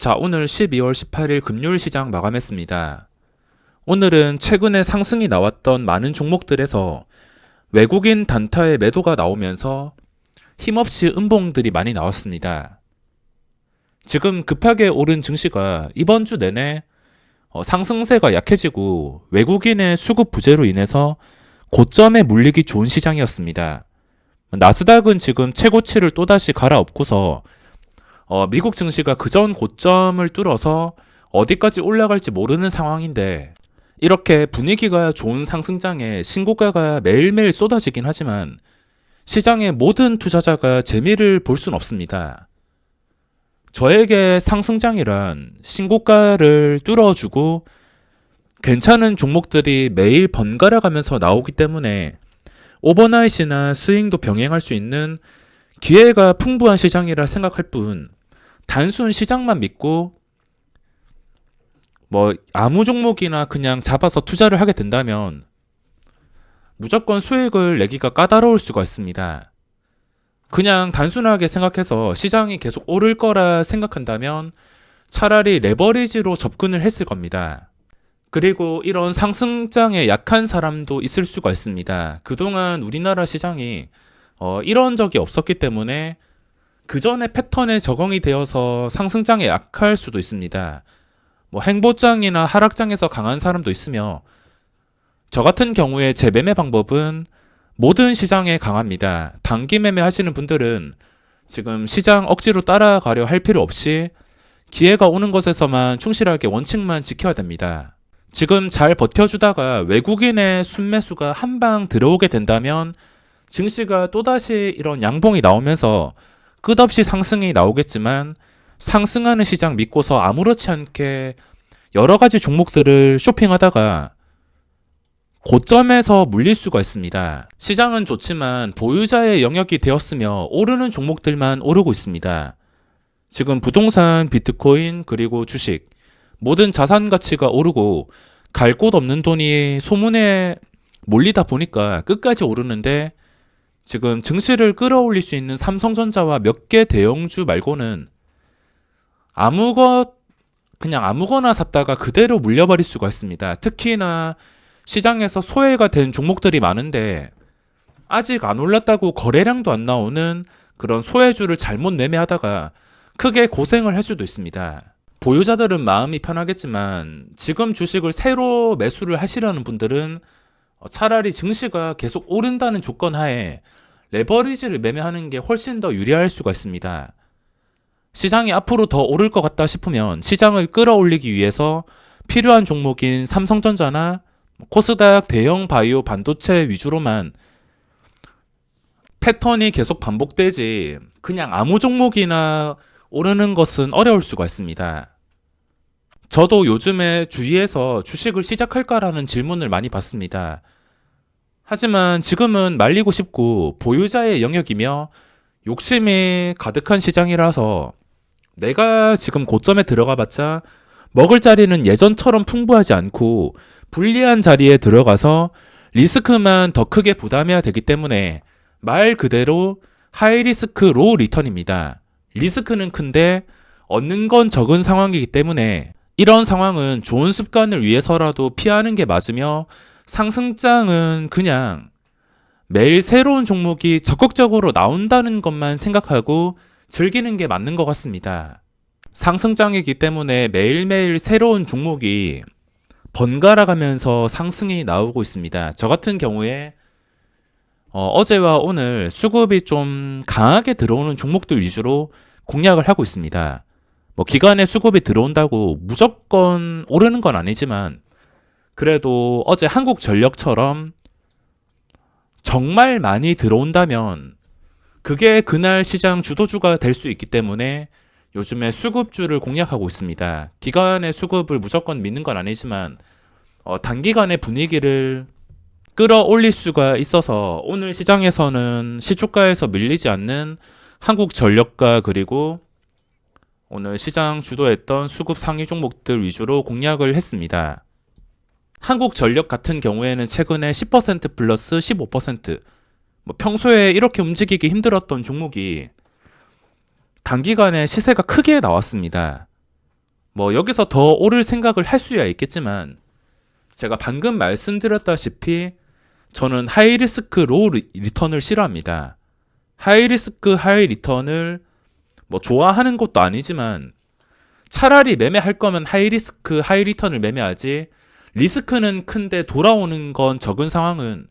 자, 오늘 12월 18일 금요일 시장 마감했습니다. 오늘은 최근에 상승이 나왔던 많은 종목들에서 외국인 단타의 매도가 나오면서 힘없이 음봉들이 많이 나왔습니다. 지금 급하게 오른 증시가 이번 주 내내 어, 상승세가 약해지고 외국인의 수급 부재로 인해서 고점에 물리기 좋은 시장이었습니다. 나스닥은 지금 최고치를 또다시 갈아엎고서 어, 미국 증시가 그전 고점을 뚫어서 어디까지 올라갈지 모르는 상황인데 이렇게 분위기가 좋은 상승장에 신고가가 매일매일 쏟아지긴 하지만 시장의 모든 투자자가 재미를 볼 순 없습니다. 저에게 상승장이란 신고가를 뚫어주고 괜찮은 종목들이 매일 번갈아 가면서 나오기 때문에 오버나잇이나 스윙도 병행할 수 있는 기회가 풍부한 시장이라 생각할 뿐 단순 시장만 믿고 뭐 아무 종목이나 그냥 잡아서 투자를 하게 된다면 무조건 수익을 내기가 까다로울 수가 있습니다. 그냥 단순하게 생각해서 시장이 계속 오를 거라 생각한다면 차라리 레버리지로 접근을 했을 겁니다. 그리고 이런 상승장에 약한 사람도 있을 수가 있습니다. 그동안 우리나라 시장이 어, 이런 적이 없었기 때문에 그 전에 패턴에 적응이 되어서 상승장에 약할 수도 있습니다. 뭐 행보장이나 하락장에서 강한 사람도 있으며 저 같은 경우에 제 매매 방법은 모든 시장에 강합니다. 단기 매매 하시는 분들은 지금 시장 억지로 따라가려 할 필요 없이 기회가 오는 것에서만 충실하게 원칙만 지켜야 됩니다. 지금 잘 버텨주다가 외국인의 순매수가 한 방 들어오게 된다면 증시가 또다시 이런 양봉이 나오면서 끝없이 상승이 나오겠지만 상승하는 시장 믿고서 아무렇지 않게 여러 가지 종목들을 쇼핑하다가 고점에서 물릴 수가 있습니다. 시장은 좋지만 보유자의 영역이 되었으며 오르는 종목들만 오르고 있습니다. 지금 부동산, 비트코인, 그리고 주식, 모든 자산 가치가 오르고 갈 곳 없는 돈이 소문에 몰리다 보니까 끝까지 오르는데 지금 증시를 끌어올릴 수 있는 삼성전자와 몇 개 대형주 말고는 아무것 그냥 아무거나 샀다가 그대로 물려버릴 수가 있습니다. 특히나 시장에서 소외가 된 종목들이 많은데 아직 안 올랐다고 거래량도 안 나오는 그런 소외주를 잘못 매매하다가 크게 고생을 할 수도 있습니다. 보유자들은 마음이 편하겠지만 지금 주식을 새로 매수를 하시려는 분들은 차라리 증시가 계속 오른다는 조건 하에 레버리지를 매매하는 게 훨씬 더 유리할 수가 있습니다. 시장이 앞으로 더 오를 것 같다 싶으면 시장을 끌어올리기 위해서 필요한 종목인 삼성전자나 코스닥 대형 바이오 반도체 위주로만 패턴이 계속 반복되지 그냥 아무 종목이나 오르는 것은 어려울 수가 있습니다. 저도 요즘에 주위에서 주식을 시작할까라는 질문을 많이 받습니다. 하지만 지금은 말리고 싶고 보유자의 영역이며 욕심이 가득한 시장이라서 내가 지금 고점에 들어가 봤자 먹을 자리는 예전처럼 풍부하지 않고 불리한 자리에 들어가서 리스크만 더 크게 부담해야 되기 때문에 말 그대로 하이 리스크 로우 리턴입니다. 리스크는 큰데 얻는 건 적은 상황이기 때문에 이런 상황은 좋은 습관을 위해서라도 피하는 게 맞으며 상승장은 그냥 매일 새로운 종목이 적극적으로 나온다는 것만 생각하고 즐기는 게 맞는 것 같습니다. 상승장이기 때문에 매일매일 새로운 종목이 번갈아 가면서 상승이 나오고 있습니다. 저 같은 경우에 어, 제와 오늘 수급이 좀 강하게 들어오는 종목들 위주로 공략을 하고 있습니다. 뭐 기간에 수급이 들어온다고 무조건 오르는 건 아니지만 그래도 어제 한국 전력처럼 정말 많이 들어온다면 그게 그날 시장 주도주가 될 수 있기 때문에 요즘에 수급주를 공략하고 있습니다. 기간의 수급을 무조건 믿는 건 아니지만 어, 단기간의 분위기를 끌어올릴 수가 있어서 오늘 시장에서는 시초가에서 밀리지 않는 한국 전력가 그리고 오늘 시장 주도했던 수급 상위 종목들 위주로 공략을 했습니다. 한국전력 같은 경우에는 최근에 10% 플러스 15%, 뭐 평소에 이렇게 움직이기 힘들었던 종목이 단기간에 시세가 크게 나왔습니다. 뭐 여기서 더 오를 생각을 할 수야 있겠지만 제가 방금 말씀드렸다시피 저는 하이 리스크 로우 리- 리턴을 싫어합니다. 하이 리스크 하이 리턴을 뭐 좋아하는 것도 아니지만 차라리 매매할 거면 하이 리스크 하이 리턴을 매매하지 리스크는 큰데 돌아오는 건 적은 상황은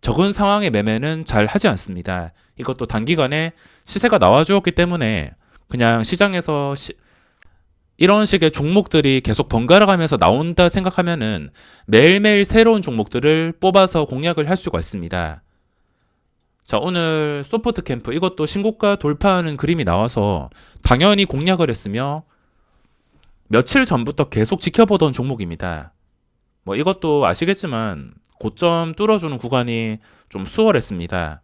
적은 상황의 매매는 잘 하지 않습니다. 이것도 단기간에 시세가 나와 주었기 때문에 그냥 시장에서 시- 이런 식의 종목들이 계속 번갈아 가면서 나온다 생각하면은 매일매일 새로운 종목들을 뽑아서 공략을 할 수가 있습니다. 자, 오늘 소프트 캠프 이것도 신고가 돌파하는 그림이 나와서 당연히 공략을 했으며 며칠 전부터 계속 지켜보던 종목입니다. 뭐 이것도 아시겠지만 고점 뚫어주는 구간이 좀 수월했습니다.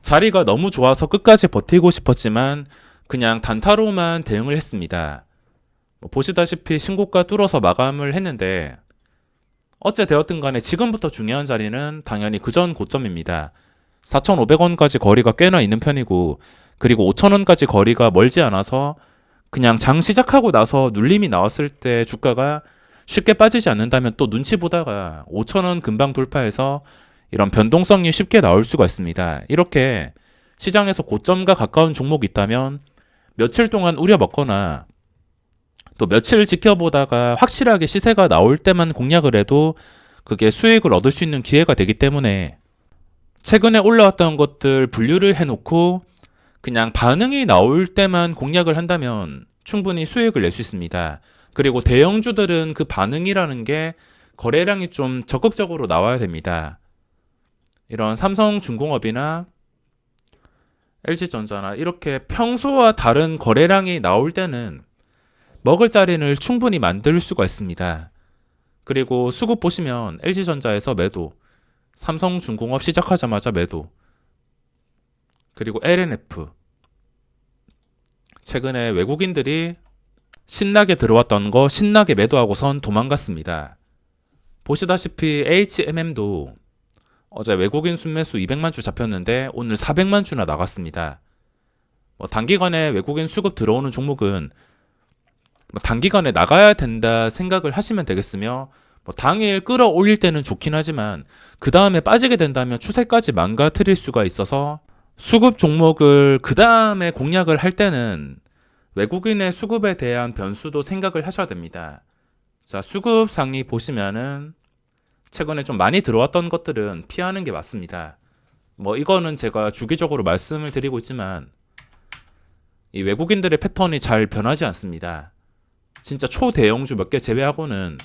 자리가 너무 좋아서 끝까지 버티고 싶었지만 그냥 단타로만 대응을 했습니다. 뭐 보시다시피 신고가 뚫어서 마감을 했는데 어째 되었든 간에 지금부터 중요한 자리는 당연히 그전 고점입니다. 4,500원까지 거리가 꽤나 있는 편이고 그리고 5,000원까지 거리가 멀지 않아서 그냥 장 시작하고 나서 눌림이 나왔을 때 주가가 쉽게 빠지지 않는다면 또 눈치 보다가 5,000원 금방 돌파해서 이런 변동성이 쉽게 나올 수가 있습니다. 이렇게 시장에서 고점과 가까운 종목이 있다면 며칠 동안 우려먹거나 또 며칠 지켜보다가 확실하게 시세가 나올 때만 공략을 해도 그게 수익을 얻을 수 있는 기회가 되기 때문에 최근에 올라왔던 것들 분류를 해놓고 그냥 반응이 나올 때만 공략을 한다면 충분히 수익을 낼 수 있습니다. 그리고 대형주들은 그 반응이라는 게 거래량이 좀 적극적으로 나와야 됩니다. 이런 삼성중공업이나 LG전자나 이렇게 평소와 다른 거래량이 나올 때는 먹을 자리를 충분히 만들 수가 있습니다. 그리고 수급 보시면 LG전자에서 매도, 삼성중공업 시작하자마자 매도, 그리고 LNF. 최근에 외국인들이 신나게 들어왔던 거 신나게 매도하고선 도망갔습니다. 보시다시피 HMM도 어제 외국인 순매수 200만 주 잡혔는데 오늘 400만 주나 나갔습니다. 뭐 단기간에 외국인 수급 들어오는 종목은 뭐 단기간에 나가야 된다 생각을 하시면 되겠으며 뭐 당일 끌어올릴 때는 좋긴 하지만 그 다음에 빠지게 된다면 추세까지 망가뜨릴 수가 있어서 수급 종목을 그 다음에 공략을 할 때는 외국인의 수급에 대한 변수도 생각을 하셔야 됩니다. 자, 수급 상위 보시면은 최근에 좀 많이 들어왔던 것들은 피하는 게 맞습니다. 뭐 이거는 제가 주기적으로 말씀을 드리고 있지만 이 외국인들의 패턴이 잘 변하지 않습니다. 진짜 초대형주 몇 개 제외하고는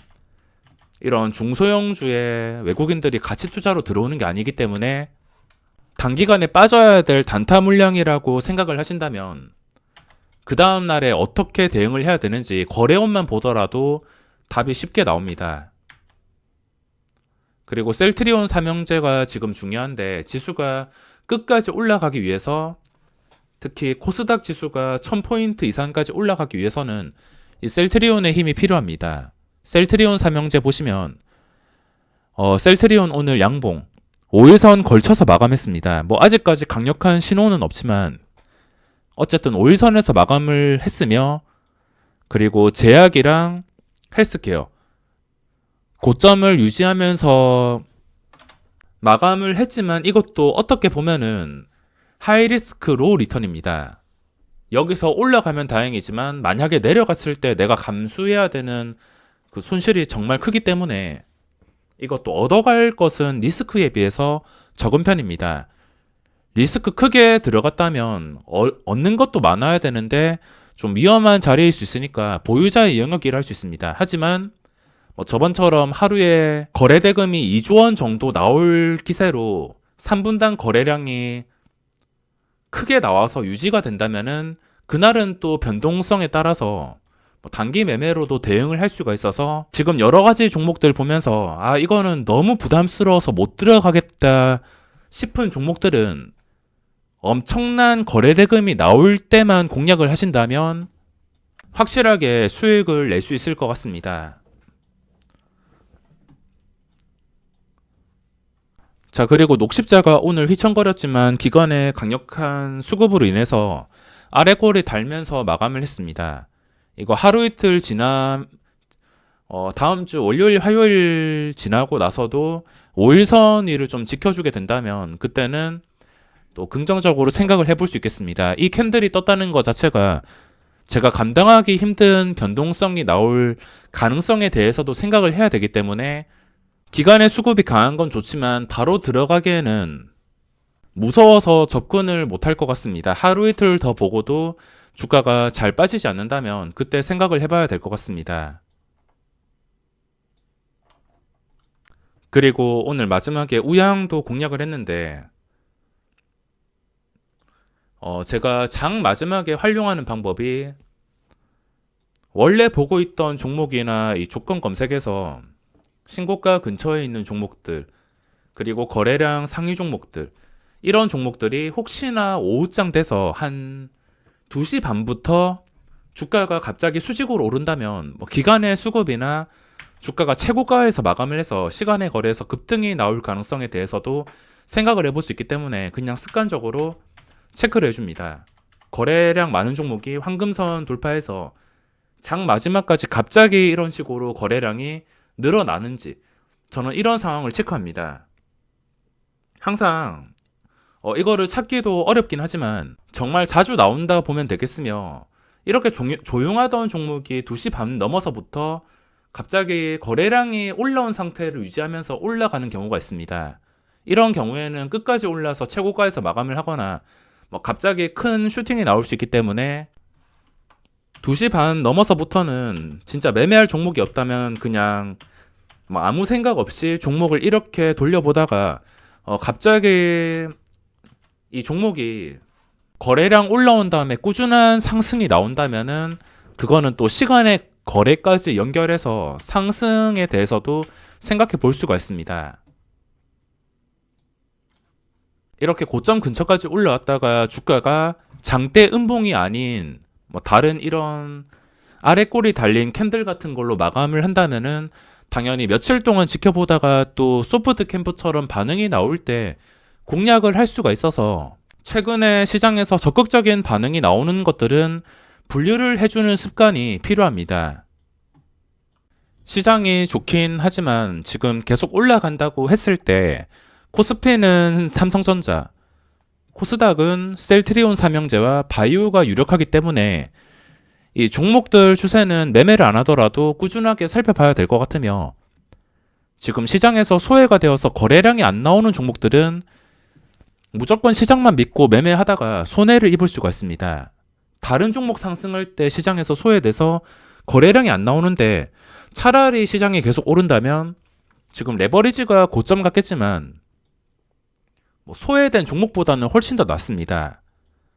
이런 중소형주에 외국인들이 가치 투자로 들어오는 게 아니기 때문에 단기간에 빠져야 될 단타 물량이라고 생각을 하신다면 그 다음 날에 어떻게 대응을 해야 되는지 거래원만 보더라도 답이 쉽게 나옵니다. 그리고 셀트리온 삼형제가 지금 중요한데 지수가 끝까지 올라가기 위해서 특히 코스닥 지수가 1000포인트 이상까지 올라가기 위해서는 이 셀트리온의 힘이 필요합니다. 셀트리온 삼형제 보시면 어, 셀트리온 오늘 양봉 5일선 걸쳐서 마감했습니다. 뭐 아직까지 강력한 신호는 없지만 어쨌든 5일선에서 마감을 했으며 그리고 제약이랑 헬스케어 고점을 유지하면서 마감을 했지만 이것도 어떻게 보면은 하이리스크 로우 리턴입니다. 여기서 올라가면 다행이지만 만약에 내려갔을 때 내가 감수해야 되는 그 손실이 정말 크기 때문에 이것도 얻어갈 것은 리스크에 비해서 적은 편입니다. 리스크 크게 들어갔다면 어- 얻는 것도 많아야 되는데 좀 위험한 자리일 수 있으니까 보유자의 영역이라 할 수 있습니다. 하지만 뭐 저번처럼 하루에 거래 대금이 2조 원 정도 나올 기세로 3분당 거래량이 크게 나와서 유지가 된다면은 그날은 또 변동성에 따라서 뭐 단기 매매로도 대응을 할 수가 있어서 지금 여러 가지 종목들 보면서 아 이거는 너무 부담스러워서 못 들어가겠다 싶은 종목들은 엄청난 거래 대금이 나올 때만 공략을 하신다면 확실하게 수익을 낼 수 있을 것 같습니다. 자, 그리고 녹십자가 오늘 휘청거렸지만 기관의 강력한 수급으로 인해서 아래 골이 달면서 마감을 했습니다. 이거 하루 이틀 지나 어, 다음 주 월요일 화요일 지나고 나서도 5일선 위를 좀 지켜주게 된다면 그때는 또 긍정적으로 생각을 해볼 수 있겠습니다. 이 캔들이 떴다는 것 자체가 제가 감당하기 힘든 변동성이 나올 가능성에 대해서도 생각을 해야 되기 때문에 기간의 수급이 강한 건 좋지만 바로 들어가기에는 무서워서 접근을 못할 것 같습니다. 하루 이틀 더 보고도 주가가 잘 빠지지 않는다면 그때 생각을 해봐야 될 것 같습니다. 그리고 오늘 마지막에 우양도 공략을 했는데 어, 제가 장 마지막에 활용하는 방법이 원래 보고 있던 종목이나 이 조건 검색에서 신고가 근처에 있는 종목들 그리고 거래량 상위 종목들 이런 종목들이 혹시나 오후장 돼서 한 2시 반부터 주가가 갑자기 수직으로 오른다면 뭐 기간의 수급이나 주가가 최고가에서 마감을 해서 시간의 거래에서 급등이 나올 가능성에 대해서도 생각을 해볼 수 있기 때문에 그냥 습관적으로 체크를 해줍니다. 거래량 많은 종목이 황금선 돌파해서 장 마지막까지 갑자기 이런 식으로 거래량이 늘어나는지 저는 이런 상황을 체크합니다. 항상 어, 이거를 찾기도 어렵긴 하지만 정말 자주 나온다 보면 되겠으며 이렇게 종, 조용하던 종목이 2시 반 넘어서부터 갑자기 거래량이 올라온 상태를 유지하면서 올라가는 경우가 있습니다. 이런 경우에는 끝까지 올라서 최고가에서 마감을 하거나 뭐 갑자기 큰 슈팅이 나올 수 있기 때문에 2시 반 넘어서부터는 진짜 매매할 종목이 없다면 그냥 뭐 아무 생각 없이 종목을 이렇게 돌려보다가 어 갑자기 이 종목이 거래량 올라온 다음에 꾸준한 상승이 나온다면은 그거는 또 시간의 거래까지 연결해서 상승에 대해서도 생각해 볼 수가 있습니다. 이렇게 고점 근처까지 올라왔다가 주가가 장대 음봉이 아닌 뭐 다른 이런 아래 꼬리 달린 캔들 같은 걸로 마감을 한다면은 당연히 며칠 동안 지켜보다가 또 소프트 캠프처럼 반응이 나올 때 공략을 할 수가 있어서 최근에 시장에서 적극적인 반응이 나오는 것들은 분류를 해주는 습관이 필요합니다. 시장이 좋긴 하지만 지금 계속 올라간다고 했을 때 코스피는 삼성전자, 코스닥은 셀트리온 삼형제와 바이오가 유력하기 때문에 이 종목들 추세는 매매를 안 하더라도 꾸준하게 살펴봐야 될 것 같으며 지금 시장에서 소외가 되어서 거래량이 안 나오는 종목들은 무조건 시장만 믿고 매매하다가 손해를 입을 수가 있습니다. 다른 종목 상승할 때 시장에서 소외돼서 거래량이 안 나오는데 차라리 시장이 계속 오른다면 지금 레버리지가 고점 같겠지만 뭐 소외된 종목보다는 훨씬 더 낫습니다.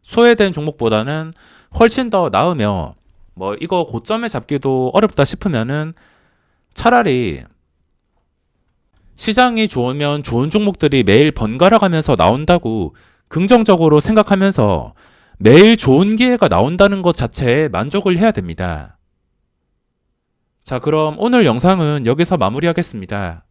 소외된 종목보다는 훨씬 더 나으며 뭐 이거 고점에 잡기도 어렵다 싶으면은 차라리 시장이 좋으면 좋은 종목들이 매일 번갈아 가면서 나온다고 긍정적으로 생각하면서 매일 좋은 기회가 나온다는 것 자체에 만족을 해야 됩니다. 자, 그럼 오늘 영상은 여기서 마무리하겠습니다.